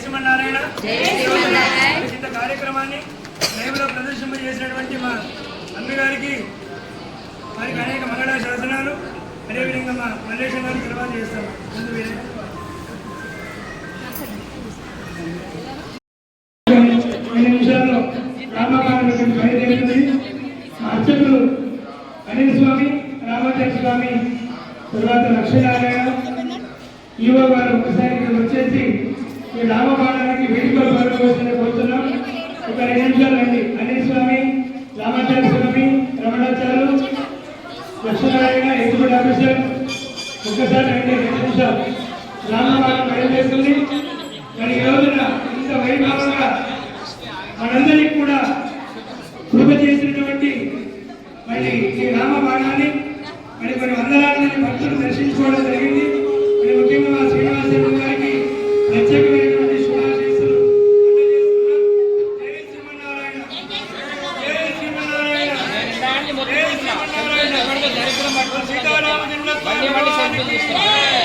శ్రీమన్నారాయణ ఇంత కార్యక్రమాన్ని లైవ్లో ప్రదర్శింపజేసినటువంటి మా అమ్మగారికి వారికి అనేక మంగళ శాసనాలు. మల్లేశ్వర గారు తర్వాత చేస్తాం ముందు నిమిషాల్లో రామకాండ అర్చకులు అనిల్ స్వామి రామాచార్య స్వామి తర్వాత లక్ష్మీనారాయణ ఈవో గారు ఒకసారి ఇక్కడ వచ్చేసి ఈ రామబాణానికి వేడుకలు పాల్గొవలసిన కోరుతున్నాం. ఒక రెండు నిమిషాలు అండి. అనిల్ స్వామి రామాచార్య స్వామి రమణాచారు లక్ష్మీనారాయణ ఎగ్జిక్యూటివ్ ఆఫీసర్ ఒక్కసారి రండి రెండు నిమిషాలు. రామబాణం బయలుదేరుతుంది మరి ఈ రోజున ఇంత వైభవంగా మనందరికీ కూడా కృప చేసినటువంటి మరి ఈ రామబాణాన్ని మరి కొన్ని వందలాది మంది భక్తులు దర్శించుకోవడం జరిగింది. మరి ముఖ్యంగా మా శ్రీనివాసరావు గారికి ప్రత్యేకమైనటువంటి శుభాశీస్సులు శ్రీమన్నారాయణ. శ్రీమన్నారాయణ. శ్రీమన్నారాయణ. సీతారామచంద్ర స్వామి భగవానికి